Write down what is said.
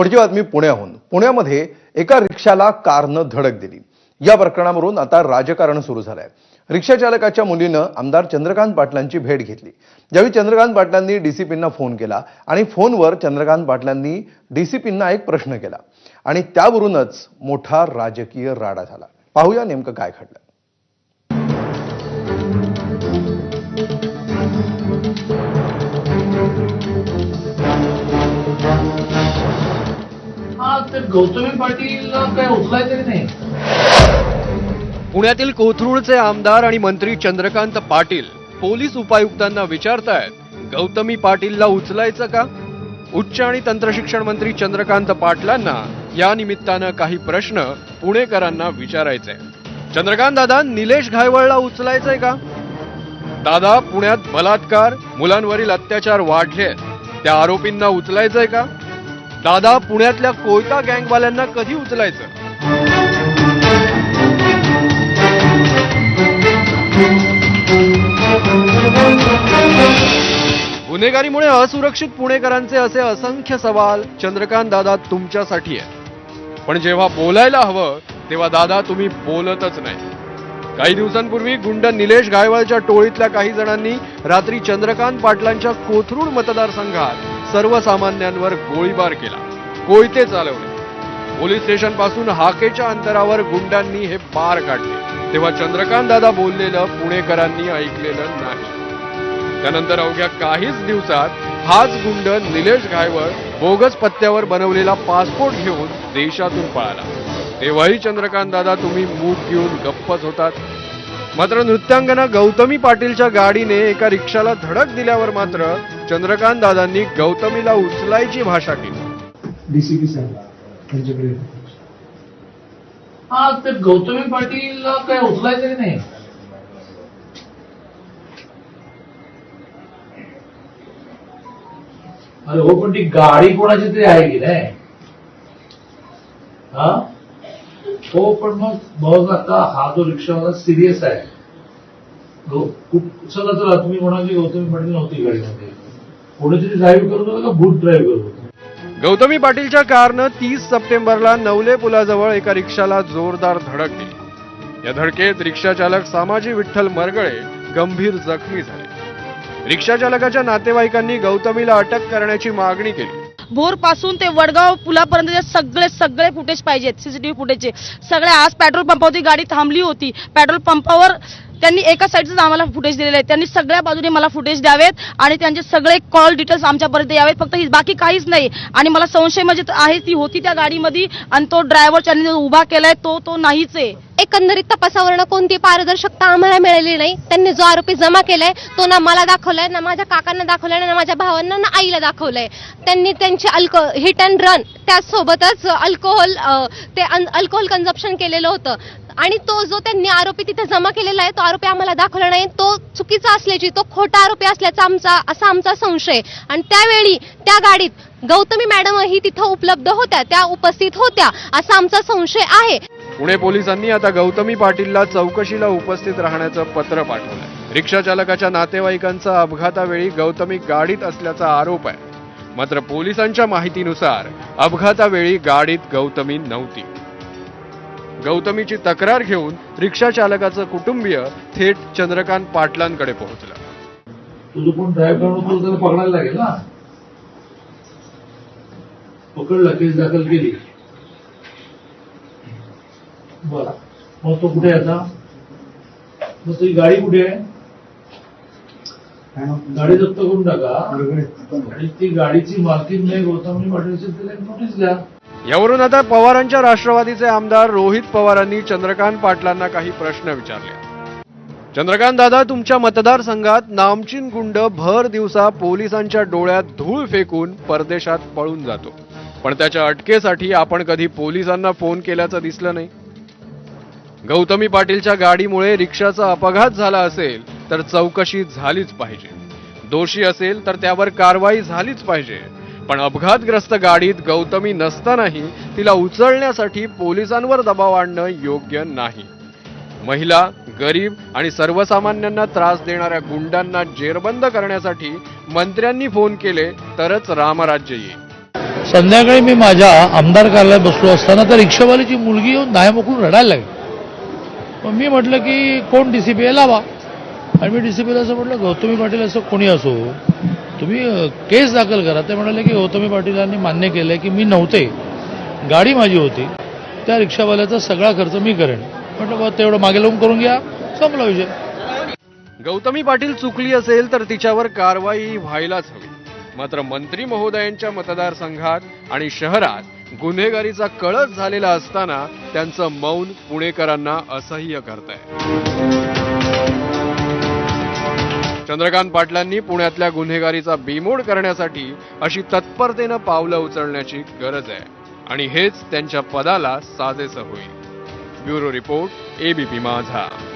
पुढची बातमी पुण्याहून. पुण्यामध्ये एका रिक्षाला कारनं धडक दिली. या प्रकरणावरून आता राजकारण सुरू झालंय. रिक्षा चालकाच्या मुलीनं आमदार चंद्रकांत पाटलांची भेट घेतली. ज्यावेळी चंद्रकांत पाटलांनी डीसीपींना फोन केला आणि फोनवर चंद्रकांत पाटलांनी डीसीपींना एक प्रश्न केला. आणि त्यावरूनच मोठा राजकीय राडा झाला. पाहूया नेमकं काय घडलं. तर गौतमी पाटील काय उचलायचं नाही. पुण्यातील कोथरूडचे आमदार आणि मंत्री चंद्रकांत पाटील पोलीस उपायुक्तांना विचारतायत गौतमी पाटीलला उचलायचं का? उच्च आणि तंत्रशिक्षण मंत्री चंद्रकांत पाटलांना या निमित्तानं काही प्रश्न पुणेकरांना विचारायचे. चंद्रकांत दादा निलेश घायवळला उचलायचंय का? दादा पुण्यात बलात्कार मुलांवरील अत्याचार वाढले त्या आरोपींना उचलायचंय का? दादा पुण्यातल्या कोयता गँगवाल्यांना कधी उचलायचं? गुन्हेगारीमुळे असुरक्षित पुणेकरांचे असे असंख्य सवाल चंद्रकांत दादा तुमच्यासाठी आहे पण जेव्हा बोलायला हवं तेव्हा दादा तुम्ही बोलतच नाही. काही दिवसांपूर्वी गुंड निलेश गायवाळच्या टोळीतल्या काही जणांनी रात्री चंद्रकांत पाटलांच्या कोथरूड मतदारसंघात सर्वसामान्यांवर गोळीबार केला. कोयते चालवले. पोलीस स्टेशनपासून हाकेच्या अंतरावर गुंडांनी हे बार काढले. तेव्हा चंद्रकांत दादा बोललेलं पुणेकरांनी ऐकलेलं नाही. त्यानंतर अवघ्या काहीच दिवसात हाच गुंड निलेश घायवळ बोगस पत्त्यावर बनवलेला पासपोर्ट घेऊन देशातून पळाला. तेव्हाही चंद्रकांत दादा तुम्ही मूग घेऊन गप्पच होतात. मात्र नृत्यांगना गौतमी पाटीलच्या गाडीने एका रिक्षाला धडक दिल्यावर मात्र चंद्रकांत दादांनी गौतमीला उचलायची भाषा केली. डीसीपी साहेब त्यांच्याकडे हा ते गौतमी पाटील काय उचलायचं की नाही? अरे हो पण ती गाडी कोणाची तरी आहे की नाही? हा? हो पण मग बघ आता हा जो रिक्षावाला सिरियस आहे. कुठ- चला चला तुम्ही म्हणाल की गौतमी पाटील नव्हती गाडीमध्ये. कोणीतरी ड्राईव्ह करत होतं का बुट ड्राईव्ह करत होतं गौतमी पाटीलच्या कारनं तीस सप्टेंबरला नवले पुलाजवळ एका रिक्षाला जोरदार धडक दिली. या धडकेत रिक्षा चालक सामाजी विठ्ठल मरगळे गंभीर जखमी झाले. रिक्षा चालकाच्या नातेवाईकांनी गौतमीला अटक करण्याची मागणी केली. भोरपासून ते वडगाव पुलापर्यंत सगळे सगळे फुटेज पाहिजेत सीसीटीव्ही फुटेजचे. सगळे आज पेट्रोल पंपावरती गाडी थांबली होती. पेट्रोल पंपावर त्यांनी एका साईडचंच आम्हाला फुटेज दिलेलं आहे. त्यांनी सगळ्या बाजूने मला फुटेज द्यावेत आणि त्यांचे सगळे कॉल डिटेल्स आमच्यापर्यंत यावेत. फक्त ही बाकी काहीच नाही. आणि मला संशय म्हणजे आहे ती होती त्या गाडीमध्ये आणि तो ड्रायव्हर त्यांनी जो उभा केलाय तो तो नाहीच आहे. एकंदरीत तपासावरनं कोणती पारदर्शकता आम्हाला मिळाली नाही. त्यांनी जो आरोपी जमा केलाय तो ना मला दाखवलाय ना माझ्या काकांना दाखवलाय ना माझ्या भावांना ना आईला दाखवलंय. त्यांनी त्यांचे अल्को हिट अँड रन त्याचसोबतच अल्कोहोल ते अल्कोहोल कन्झप्शन केलेलं होतं. आणि तो जो त्यांनी आरोपी तिथे जमा केलेला आहे तो आरोपी आम्हाला दाखवला नाही. तो चुकीचा असल्याची तो खोटा आरोपी असल्याचा आमचा असा आमचा संशय. आणि त्यावेळी त्या गाडीत गौतमी मॅडमही तिथं उपलब्ध होत्या त्या उपस्थित होत्या असा आमचा संशय आहे. पुणे पोलिसांनी आता गौतमी पाटीलला चौकशीला उपस्थित राहण्याचं पत्र पाठवलं रिक्षा चालकाच्या नातेवाईकांचा अपघातावेळी गौतमी गाडीत असल्याचा आरोप आहे. मात्र पोलिसांच्या माहितीनुसार अपघातावेळी गाडीत गौतमी नव्हती. गौतमीची तक्रार घेऊन रिक्षा चालकाचं कुटुंबीय थेट चंद्रकांत पाटलांकडे पोहोचलं. तुझं कोण ड्राईव्ह करून त्याला पकडायला लागेल ना? पकडला केस दाखल केली. बरं मग तो कुठे आहे आता? मग तुझी गाडी कुठे आहे? गाडी जप्त करून टाका. आणि ती गाडीची मालकीन नाही गौतमी पाटील तिला नोटीस द्या. यावरून आता पवारांच्या राष्ट्रवादीचे आमदार रोहित पवारांनी चंद्रकांत पाटलांना काही प्रश्न विचारले. चंद्रकांत दादा तुमच्या मतदारसंघात नामचीन गुंड भर दिवसा पोलिसांच्या डोळ्यात धूळ फेकून परदेशात पळून जातो. पण त्याच्या अटकेसाठी आपण कधी पोलिसांना फोन केल्याचं दिसलं नाही. गौतमी पाटीलच्या गाडीमुळे रिक्षाचा अपघात झाला असेल तर चौकशी झालीच पाहिजे. दोषी असेल तर त्यावर कारवाई झालीच पाहिजे. पण अपघातग्रस्त गाडीत गौतमी नसतानाही तिला उचलण्यासाठी पोलिसांवर दबाव आणणं योग्य नाही. महिला गरीब आणि सर्वसामान्यांना त्रास देणाऱ्या गुंडांना जेरबंद करण्यासाठी मंत्र्यांनी फोन केले तरच रामराज्य येईल. संध्याकाळी मी माझ्या आमदार कार्यालयात बसलो असताना त्या रिक्षावाल्याची मुलगी येऊन दायमोकून रडायला लागली. मग मी म्हटलं की कोण डीसीपी आहे लावा? आणि मी डीसीपीला असं म्हटलं गौतमी पाटील असं कोणी असो तुम्ही केस दाखल करा. ते म्हणाले की गौतमी पाटीलांनी मान्य केलं की मी नव्हते. गाडी माझी होती. त्या रिक्षावाल्याचा सगळा खर्च मी करेन. म्हटलं बा तेवढं मागे लावून करून घ्या. संपला विषय. गौतमी पाटील चुकली असेल तर तिच्यावर कारवाई व्हायलाच हवी. मात्र मंत्री महोदयांच्या मतदारसंघात आणि शहरात गुन्हेगारीचा कळस झालेला असताना त्यांचं मौन पुणेकरांना असह्य करत आहे चंद्रकांत पाटलांनी पुण्यातल्या गुन्हेगारीचा बीमोड करण्यासाठी अशी तत्परतेनं पावलं उचलण्याची गरज आहे. आणि हेच त्यांच्या पदाला साजेसं होईल. ब्युरो रिपोर्ट एबीपी माझा.